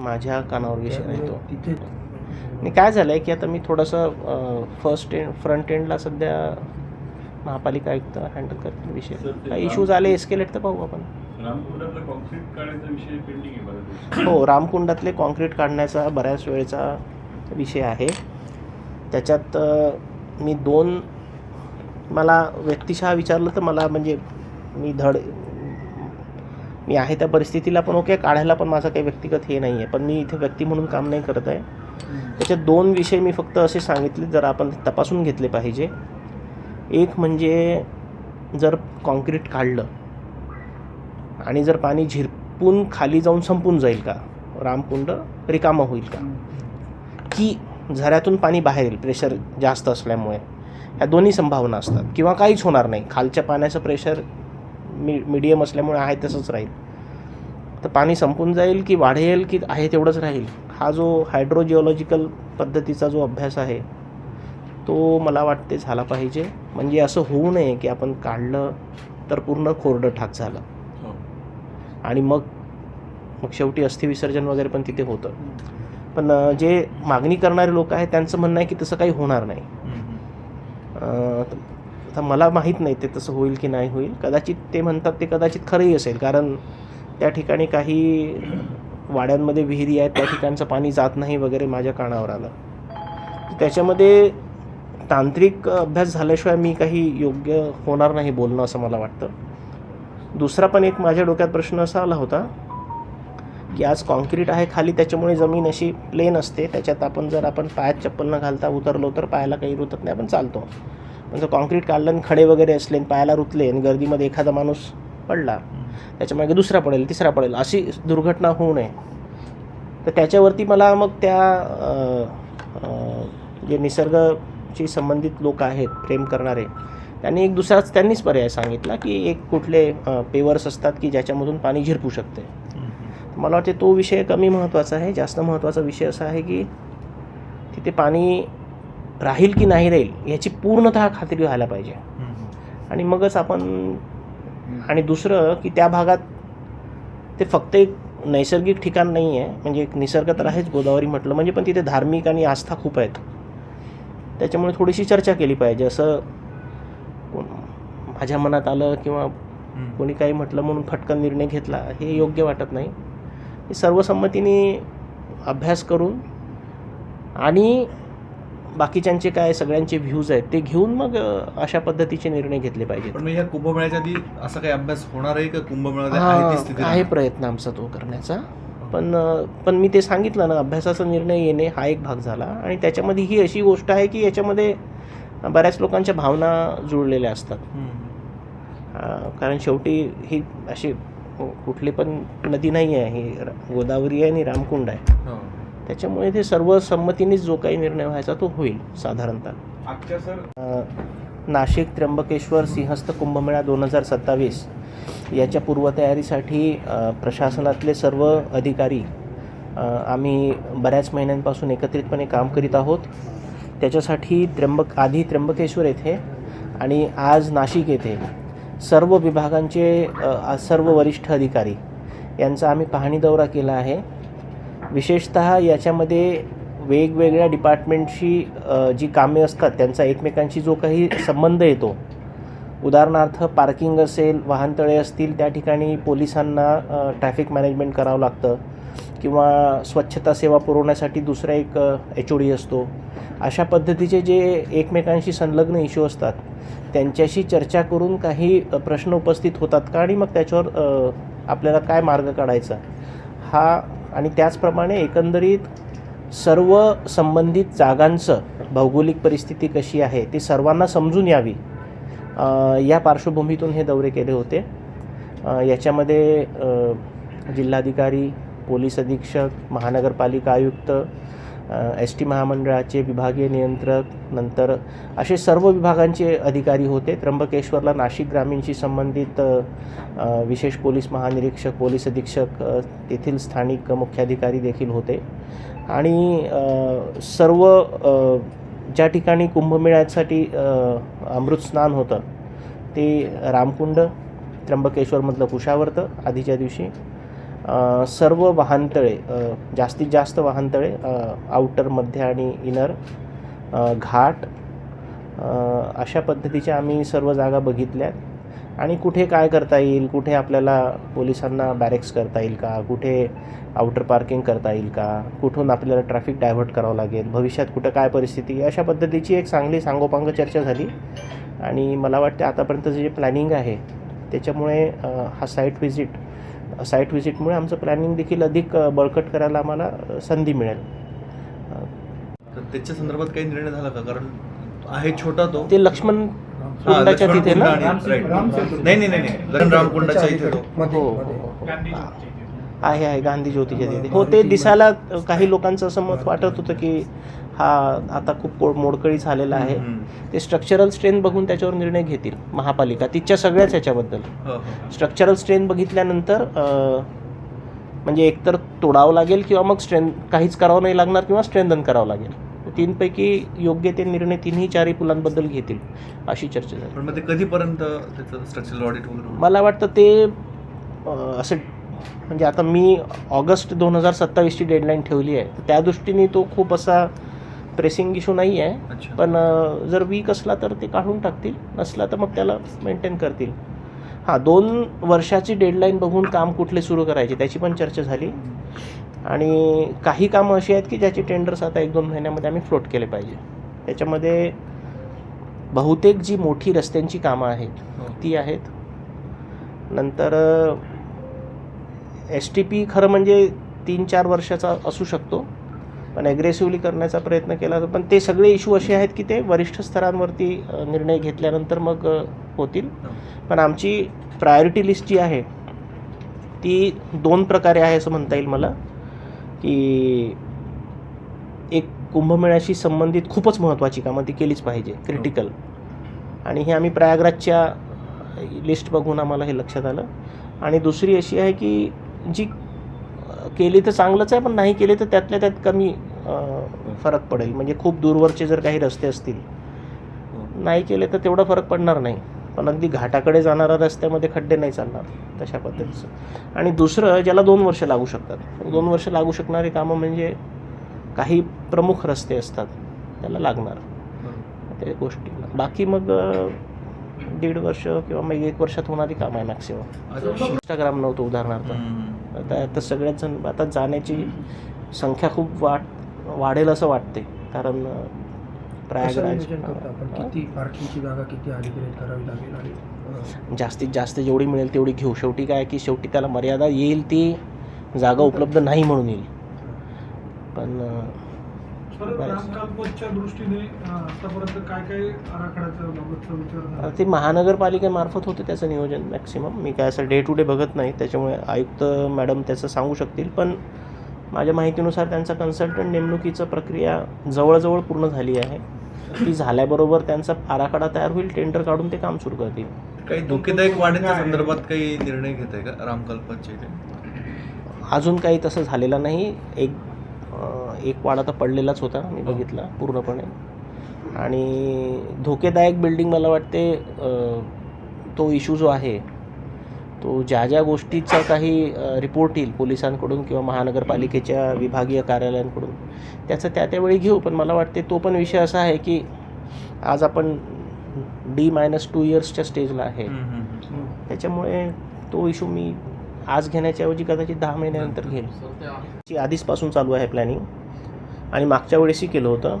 माझ्या कानावर विषय नाही तो. तिथे आणि काय झालं आहे की आता मी थोडंसं फर्स्ट एंड फ्रंट एंडला सध्या महापालिका आयुक्त हँडल करतील विषय. काही इश्यूज आले एस्केलेट तर पाहू आपण. रामकुंडातला कॉन्क्रीट काढायचा विषय पेंडिंग आहे बऱ्याच दिवस. हो रामकुंडातले कॉन्क्रीट काढण्याचा बऱ्याच वेळचा विषय आहे. त्याच्यात मी दोन मला व्यक्तिशः विचारलं तर मला म्हणजे मी धड मी आहे त्या परिस्थितीला पण ओके काढायला पण माझं काही व्यक्तिगत हे नाही आहे पण मी इथे व्यक्ती म्हणून काम नाही करत आहे. त्याच्यात दोन विषय मी फक्त असे सांगितले जर आपण तपासून घेतले पाहिजे. एक म्हणजे जर कॉन्क्रीट काढलं आणि जर पाणी झिरपून खाली जाऊन संपून जाईल का? रामकुंड रिकामं होईल का? की झऱ्यातून पाणी बाहेर येईल प्रेशर जास्त असल्यामुळे. ह्या दोन्ही संभावना असतात. किंवा काहीच होणार नाही. खालच्या पाण्याचं प्रेशर मी मिडियम असल्यामुळे आहे तसंच राहील. तर पाणी संपून जाईल की वाढेल की आहे तेवढंच राहील? हा जो हायड्रोजिओलॉजिकल पद्धतीचा जो अभ्यास आहे तो मला वाटते झाला पाहिजे. म्हणजे असं होऊ नये की आपण काढलं तर पूर्ण कोरडं ठाक झालं. हो. आणि मग मग शेवटी अस्थिविसर्जन वगैरे पण तिथे होतं. पण जे मागणी करणारे लोक आहेत त्यांचं म्हणणं आहे की तसं काही होणार नाही. आता मला माहीत नाही ते तसं होईल की नाही होईल. कदाचित ते म्हणतात ते कदाचित खरंही असेल कारण त्या ठिकाणी काही वाड्यांमध्ये विहिरी आहेत त्या ठिकाणचं पाणी जात नाही वगैरे माझ्या कानावर आलं. त्याच्यामध्ये तांत्रिक अभ्यास झाल्याशिवाय मी काही योग्य होणार नाही बोलणं असं मला वाटतं. दुसरा पण एक माझ्या डोक्यात प्रश्न असा आला होता की आज कॉन्क्रीट आहे खाली त्याच्यामुळे जमीन अशी प्लेन असते त्याच्यात आपण जर आपण पायात चप्पल न घालता उतरलो तर पायाला काही रुतत नाही आपण चालतो. जर कॉन्क्रीट काढलं आणि खडे वगैरे असले आणि पायाला रुतले आणि गर्दीमध्ये एखादा माणूस पडला त्याच्यामागे दुसरा पडेल तिसरा पडेल अशी दुर्घटना होऊ नये. तर त्याच्यावरती मला मग त्या जे निसर्गाशी संबंधित लोक आहेत प्रेम करणारे त्यांनी एक दुसराच त्यांनीच पर्याय सांगितला की एक कुठले पेवर्स असतात की ज्याच्यामधून पाणी झिरपू शकते. मला वाटते तो विषय कमी महत्त्वाचा आहे जास्त महत्त्वाचा विषय असा आहे की तिथे पाणी राहील की नाही राहील याची पूर्णतः खात्री व्हायला पाहिजे. आणि मगच आपण आणि दुसरं की त्या भागात ते फक्त एक नैसर्गिक ठिकाण नाही आहे म्हणजे एक निसर्ग तर आहेच गोदावरी म्हटलं म्हणजे पण तिथे धार्मिक आणि आस्था खूप आहेत. त्याच्यामुळे थोडीशी चर्चा केली पाहिजे असं माझ्या मनात आलं किंवा कोणी काही म्हटलं म्हणून फटकन निर्णय घेतला हे योग्य वाटत नाही. हे सर्वसंमतीने अभ्यास करून आणि बाकीच्यांचे काय सगळ्यांचे व्ह्यूज आहेत ते घेऊन मग अशा पद्धतीचे निर्णय घेतले पाहिजेत. पण ह्या कुंभमेळ्याच्या आधी असा काही अभ्यास होणार आहे का कुंभमेळ्यात आहे? प्रयत्न आमचा तो करण्याचा. पण पण मी ते सांगितलं ना अभ्यासाचा निर्णय येणे हा एक भाग झाला. आणि त्याच्यामध्ये ही अशी गोष्ट आहे की याच्यामध्ये बऱ्याच लोकांच्या भावना जुळलेल्या असतात. कारण शेवटी ही अशी कुठली पण नदी नाही आहे ही गोदावरी आहे आणि रामकुंड आहे. हो. त्याच्यामुळे ते सर्व संमतीनेच जो काही निर्णय व्हायचा तो होईल साधारणतः. आजच्या सर नाशिक त्र्यंबकेश्वर सिंहस्थ कुंभमेळा दोन हजार सत्तावीस याच्या पूर्वतयारीसाठी प्रशासनातले सर्व अधिकारी आम्ही बऱ्याच महिन्यांपासून एकत्रितपणे काम करीत आहोत. त्याच्यासाठी त्र्यंबक आधी त्र्यंबकेश्वर येथे आणि आज नाशिक येथे सर्व विभागांचे सर्व वरिष्ठ अधिकारी यांचा आम्ही पाहणी दौरा केला आहे. विशेषत याच्यामध्ये वेगवेगळ्या डिपार्टमेंटशी जी कामे असतात त्यांचा एकमेकांशी जो काही संबंध येतो. उदाहरणार्थ पार्किंग असेल वाहनतळे असतील त्या ठिकाणी पोलिसांना ट्रॅफिक मॅनेजमेंट करावं लागतं. किंवा स्वच्छता सेवा पुरवण्यासाठी दुसरा एक एच ओ डी असतो. अशा पद्धतीचे जे एकमेकांशी संलग्न इश्यू असतात त्यांच्याशी चर्चा करून काही प्रश्न उपस्थित होतात का? आणि मग त्याच्यावर आपल्याला काय मार्ग काढायचा? हा आणि त्याचप्रमाणे एकंदरीत सर्व संबंधित जागांचं भौगोलिक परिस्थिती कशी आहे ती सर्वांना समजून यावी. या पार्श्वभूमीतून हे दौरे केले होते. याच्यामध्ये जिल्हाधिकारी पोलीस अधीक्षक महानगरपालिका आयुक्त एस टी महामंडळाचे विभागीय नियंत्रक नंतर असे सर्व विभागांचे अधिकारी होते. त्र्यंबकेश्वरला नाशिक ग्रामीणशी संबंधित विशेष पोलीस महानिरीक्षक पोलीस अधीक्षक तेथील स्थानिक मुख्याधिकारी देखील होते. आणि सर्व ज्या ठिकाणी कुंभमेळ्यासाठी अमृत स्नान होतं ते रामकुंड त्र्यंबकेश्वरमधलं कुशावर्त आधीच्या दिवशी सर्व वाहनतळे जास्तीत जास्त वाहनतळे आउटरमध्ये आउटर मध्य आणि इनर घाट अशा पद्धतीच्या आम्ही सर्व जागा बघितल्या आणि कुठे काय करता येईल कुठे आपल्याला पोलिसांना बॅरेक्स करता येईल का कुठे आउटर पार्किंग करता येईल का कुठून आपल्याला ट्रॅफिक डायव्हर्ट करावं लागेल भविष्यात कुठं काय परिस्थिती अशा पद्धतीची एक चांगली सांगोपांग चर्चा झाली. आणि मला वाटते आतापर्यंतचं जे प्लॅनिंग आहे त्याच्यामुळे हा साईट व्हिजिट साईट व्हिजिटमुळे आमचं प्लॅनिंग देखील अधिक बळकट करायला आम्हाला संधी मिळेल. तर त्याच्या संदर्भात काही निर्णय झाला का? कारण आहे छोटा तो. ते लक्ष्मण कुंडाच्या तिथे ना? नाही नाही नाही लक्ष्मण रामकुंडाच्या इथे तो. हो हो, हो. आहे आहे गांधी ज्योतीच्या तिथे हो ते दिसायला काही लोकांचं असं मत वाटत होतं की हा आता खूप मोडकळी झालेला आहे. ते स्ट्रक्चरल स्ट्रेंथ बघून त्याच्यावर निर्णय घेतील महापालिका तिच्या सगळ्याच ह्याच्याबद्दल हो, हो. स्ट्रक्चरल स्ट्रेंथ बघितल्यानंतर अ, म्हणजे एकतर तोडावं लागेल किंवा मग स्ट्रेंथ काहीच करावं नाही लागणार किंवा स्ट्रेंथन करावं लागेल तीनपैकी योग्य ते निर्णय तिन्ही चारही पुलांबद्दल घेतील अशी चर्चा झाली पण मग ते कधीपर्यंत त्याचं स्ट्रक्चरल ऑडिट वगैरे होईल? मला वाटतं ते असं म्हणजे आता मी ऑगस्ट दोन हजार सत्तावीसची डेडलाईन ठेवली आहे. तर त्या दृष्टीने तो खूप असा प्रेसिंग इशू नाही आहे. पण जर वीक असला तर ते काढून टाकतील. नसला तर मग त्याला मेंटेन करतील. हां दोन वर्षाची डेडलाईन बघून काम कुठले सुरू करायचे त्याची पण चर्चा झाली. आणि काही कामं अशी आहेत की ज्याचे टेंडर्स आता एक दोन महिन्यामध्ये आम्ही फ्लोट केले पाहिजे. त्याच्यामध्ये बहुतेक जी मोठी रस्त्यांची कामं आहेत हो. ती आहेत. नंतर एस टी पी खरं म्हणजे तीन चार वर्षाचा असू शकतो पण ॲग्रेसिव्हली करण्याचा प्रयत्न केला तर पण ते सगळे इश्यू असे आहेत की ते वरिष्ठ स्तरांवरती निर्णय घेतल्यानंतर मग होतील. पण आमची प्रायोरिटी लिस्ट जी आहे ती दोन प्रकारे आहे असं म्हणता येईल मला की एक कुंभमेळ्याशी संबंधित खूपच महत्त्वाची कामं ती केलीच पाहिजे क्रिटिकल आणि हे आम्ही प्रयागराजच्या लिस्ट बघून आम्हाला हे लक्षात आलं. आणि दुसरी अशी आहे की जी केली तर चांगलंच आहे पण नाही केली तर त्यातल्या त्यात कमी फरक पडेल. म्हणजे खूप दूरवरचे जर काही रस्ते असतील नाही केले तर तेवढा फरक पडणार नाही. पण अगदी घाटाकडे जाणाऱ्या रस्त्यामध्ये खड्डे नाही चालणार तशा पद्धतीचं. आणि दुसरं ज्याला दोन वर्ष लागू शकतात. दोन वर्ष लागू शकणारी कामं म्हणजे काही प्रमुख रस्ते असतात त्याला लागणार. त्या गोष्टी बाकी मग दीड वर्ष किंवा मग एक वर्षात होणारी कामं आहे मॅक्सिमम. इंस्टाग्राम नव्हतं उदाहरणार्थ. आता आता सगळ्याच जण आता जाण्याची संख्या खूप वाढ वाढेल असं वाटते कारण प्रयागराज जास्तीत जास्त जेवढी मिळेल तेवढी घेऊ. शेवटी काय की शेवटी त्याला मर्यादा येईल ती जागा उपलब्ध नाही म्हणून येईल. पण अ, सर बरं. रामकालपोतच्या दृष्टीने अं, आतापर्यंत काय काय आराखड्याचा बाबतचा विचार झाला? ते महानगरपालिकेमार्फत होते त्याचं नियोजन मॅक्सिमम मी काय असं डे टू डे बघत नाही त्याच्यामुळे आयुक्त मॅडम त्याचं सांगू शकतील. पण माझ्या माहितीनुसार त्यांचा कन्सल्टंट नेमणुकीचं प्रक्रिया जवळजवळ पूर्ण झाली आहे. ती झाल्याबरोबर त्यांचा आराखडा तयार होईल टेंडर काढून ते काम सुरू करतील. काही धोकेदायक वाढीच्या संदर्भात काही निर्णय घेत आहे का रामकल्पाचे इथे अजून काही तसं झालेलं नाही. एक एक वाडा तर पडलेलाच होता मी बघितला पूर्णपणे. आणि धोकेदायक बिल्डिंग मला वाटते तो इश्यू जो आहे तो ज्या ज्या गोष्टीचा काही रिपोर्ट येईल पोलिसांकडून किंवा महानगरपालिकेच्या विभागीय कार्यालयांकडून त्याचं त्या त्यावेळी घेऊ पण मला वाटते तो पण विषय असा आहे की आज आपण डी मायनस टू इयर्सच्या स्टेजला आहे. त्याच्यामुळे तो इशू मी आज घेण्याच्या ऐवजी कदाचित दहा महिन्यानंतर घेईल. ची आधीचपासून चालू आहे प्लॅनिंग आणि मागच्या वेळेसही केलं होतं.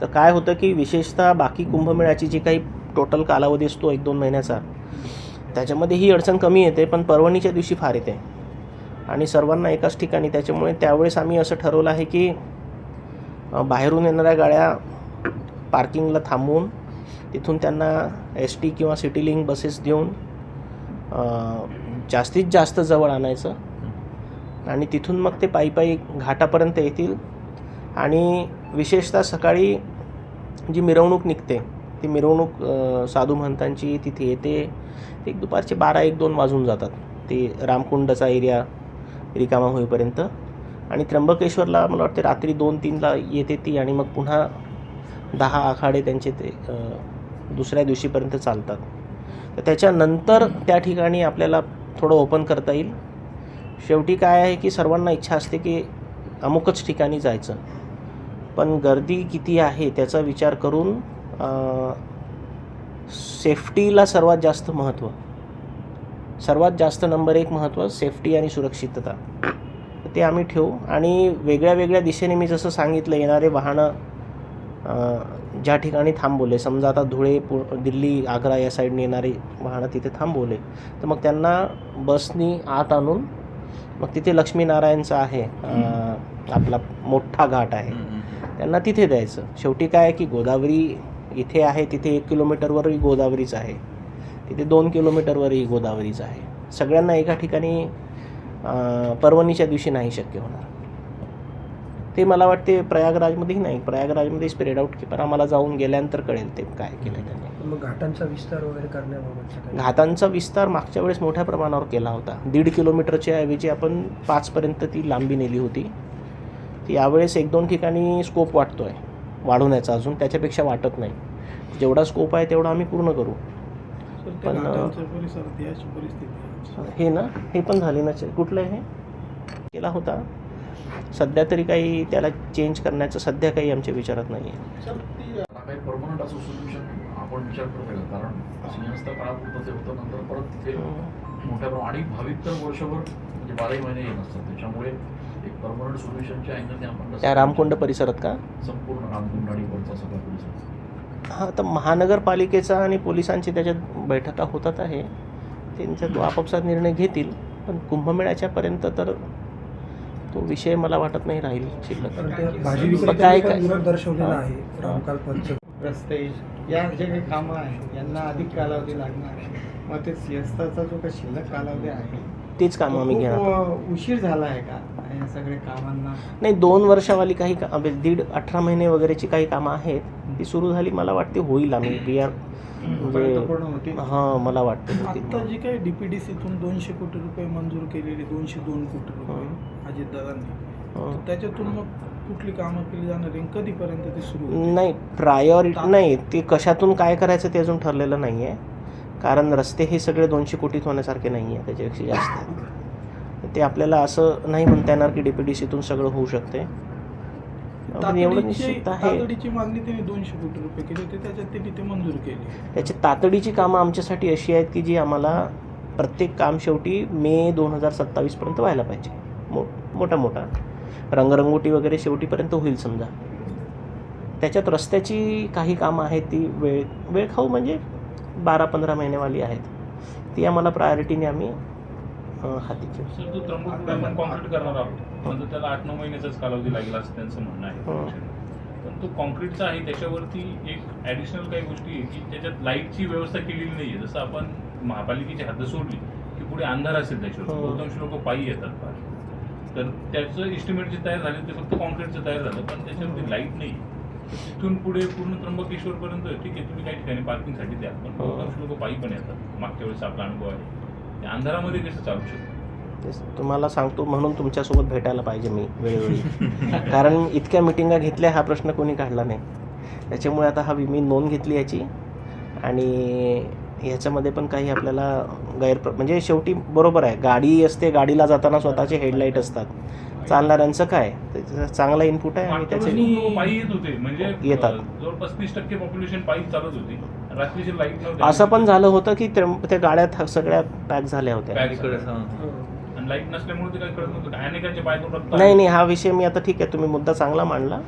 तर काय होतं की विशेषतः बाकी कुंभमेळ्याची जी काही टोटल कालावधी असतो एक दोन महिन्याचा त्याच्यामध्ये ही अडचण कमी येते पण पर्वणीच्या दिवशी फार येते. आणि सर्वांना एकाच ठिकाणी त्याच्यामुळे त्यावेळेस आम्ही असं ठरवलं आहे की बाहेरून येणाऱ्या गाड्या पार्किंगला थांबवून तिथून त्यांना एस टी किंवा सिटी लिंक बसेस देऊन जास्तीत जास्त जवळ आणायचं. आणि तिथून मग ते पायी पायी घाटापर्यंत येतील. आणि विशेषतः सकाळी जी मिरवणूक निघते ती मिरवणूक साधू महंतांची तिथे येते. एक दुपारचे बारा एक दोन वाजून जातात. ते रामकुंडचा एरिया रिकामा होईपर्यंत. आणि त्र्यंबकेश्वरला मला वाटते रात्री दोन तीनला येते ती आणि मग पुन्हा दहा आखाडे त्यांचे ते दुसऱ्या दिवशीपर्यंत चालतात. तर त्याच्यानंतर त्या ठिकाणी आपल्याला थोडं ओपन करता येईल. शेवटी काय आहे की सर्वांना इच्छा असते की अमुकच ठिकाणी जायचं. पण गर्दी किती आहे त्याचा विचार करून सेफ्टीला सर्वात जास्त महत्त्व सर्वात जास्त नंबर एक महत्त्व सेफ्टी आणि सुरक्षितता. ते आम्ही ठेवू. आणि वेगळ्या वेगळ्या दिशेने मी जसं सांगितलं येणारे वाहनं ज्या ठिकाणी थांबवले समजा आता धुळे पु दिल्ली आग्रा या साईडने येणारे वाहनं तिथे थांबवले तर मग त्यांना बसनी आत आणून मग तिथे लक्ष्मीनारायणचं आहे आपला मोठा घाट आहे. त्यांना तिथे द्यायचं. शेवटी काय आहे की गोदावरी इथे आहे तिथे एक किलोमीटरवरही गोदावरीच आहे. तिथे दोन किलोमीटरवरही गोदावरीच आहे. सगळ्यांना एका ठिकाणी पर्वणीच्या दिवशी नाही शक्य होणार. ते मला वाटते प्रयागराजमध्येही नाही. प्रयागराजमध्ये स्प्रेड आउट की पण आम्हाला जाऊन गेल्यानंतर कळेल ते काय केलं त्यांनी. मग घाटांचा विस्तार वगैरे करण्याबाबतचं काय? घातांचा विस्तार मागच्या वेळेस मोठ्या प्रमाणावर केला होता. दीड किलोमीटरच्या ऐवजी आपण पाचपर्यंत ती लांबी नेली होती. ती यावेळेस एक दोन ठिकाणी स्कोप वाटतो आहे वाढवण्याचा अजून त्याच्यापेक्षा वाटत नाही. जेवढा स्कोप आहे तेवढा आम्ही पूर्ण करू. पण. हे ना हे पण झाले ना कुठलं आहे हे? केला होता. सध्या तरी काही त्याला चेंज करण्याचं सध्या काही आमच्या विचारात नाही आहे आता काही परमनंट असं सोल्युशन आपण विचार करतोय का कारण सिंहस्थ काळापुरतं ते होतं नंतर परत तिथे मोठ्या प्रमाणात आणि भाविक तर वर्षभर म्हणजे बाराही महिने येत असतात. त्याच्यामुळे एक परमनंट सोल्युशनच्या अँगलने आपण त्या रामकुंड परिसरात का? संपूर्ण रामकुंड आणि वरचा सगळा परिसर. हां तर महानगरपालिकेचा आणि पोलिसांची त्याच्यात बैठका होतात आहे. त्यांचा तो आपापसात निर्णय घेतील पण कुंभमेळ्याच्यापर्यंत तर तो विषय मला वाटत नाही राहील. शिल्लक. काय- काय- विरोध दर्शवलेला हा. आहे रामकाल पंच. रस्ते या जे काही कामं आहेत यांना अधिक कालावधी लागणार आहे. मग ते सिंहस्थाचा जो काही शिल्लक कालावधी आहे तेच कामं आम्ही तो घेणार. उशीर झाला आहे का? या सगळ्या कामांना नाही दोन वर्षावाली काही का म्हणजे दीड अठरा महिने वगैरेची काही कामं आहेत. ती सुरू झाली मला वाटते होईल आम्ही. वी आर म्हणजे हां मला वाटतं आता. जी काही डीपीडीसीतून दोनशे कोटी रुपये मंजूर केलेले दोनशे दोन कोटी रुपये अजितदादांनी हं. त्याच्यातून मग कुठली कामं केली जाणार कधीपर्यंत ते सुरू? नाही प्रायोरिटी नाही ते कशातून काय करायचं ते अजून ठरलेलं नाही आहे कारण रस्ते हे सगळे दोनशे कोटीत होण्यासारखे नाही आहे त्याच्यापेक्षा जास्त. ते आपल्याला असं नाही म्हणता येणार की डी पी डी सीतून सगळं होऊ शकते एवढं निश्चित आहे. तातडीची मागणी त्यांनी दोनशे कोटी रुपये केली होती त्याच्यात त्यांनी ते मंजूर केली. त्याची तातडीची कामं आमच्यासाठी अशी आहेत की जी आम्हाला प्रत्येक काम शेवटी मे दोन हजार सत्तावीसपर्यंत व्हायला पाहिजे. मो मोठा मोठा. रंगरंगोटी वगैरे शेवटीपर्यंत होईल समजा. त्याच्यात रस्त्याची काही कामं आहेत ती वेळ वेळ खाऊ म्हणजे बारा पंधरा महिनेवाली आहेत. ती आम्हाला प्रायोरिटीने आम्ही हाती सर तो त्र्यंबककडे आपण कॉन्क्रीट करणार आहोत. नंतर त्याला आठ नऊ महिन्याचाच कालावधी लागेल असं त्यांचं म्हणणं. आहे. पण तो कॉन्क्रीटचा आहे त्याच्यावरती एक ॲडिशनल काही गोष्टी आहे की त्याच्यात लाईटची व्यवस्था केलेली नाही आहे जसं आपण महापालिकेची हद्द सोडली की पुढे अंधार असेल त्याच्यावर. बहुतांश लोक पायी येतात फार तर त्याचं इस्टिमेट जे तयार झाले ते फक्त कॉन्क्रीटचं तयार झालं पण त्याच्यावरती लाइट नाही. तिथून पुढे पूर्ण त्र्यंबकेश्वरपर्यंत ठीक आहे तुम्ही काही ठिकाणी पार्किंगसाठी द्या पण. बहुतांश लोक पायी पण येतात. मागच्या वेळेस आपला अनुभव आहे. ते अंधारामध्ये कसं चालू शकतो? तेच तुम्हाला सांगतो म्हणून तुमच्यासोबत भेटायला पाहिजे मी वेळोवेळी. कारण इतक्या मिटिंगा घेतल्या हा प्रश्न कोणी काढला नाही. त्याच्यामुळे आता हा मी नोंद घेतली याची. आणि ह्याच्यामध्ये पण काही आपल्याला गैर म्हणजे शेवटी बरोबर आहे. गाडी असते गाडीला जाताना स्वतःचे हेडलाईट असतात. चालणाऱ्यांचं काय? चांगला इनपुट आहे आणि त्याचे म्हणजे येतात. अं, जवळ पस्तीस टक्के पॉप्युलेशन पायी चालत होती. रात्रीची लाइट नव्हती. असं पण झालं होतं की त्या गाड्या सगळ्या पॅक झाल्या होत्या. हां. नाही नाही हा विषय मी आता ठीक आहे. तुम्ही मुद्दा चांगला मांडला.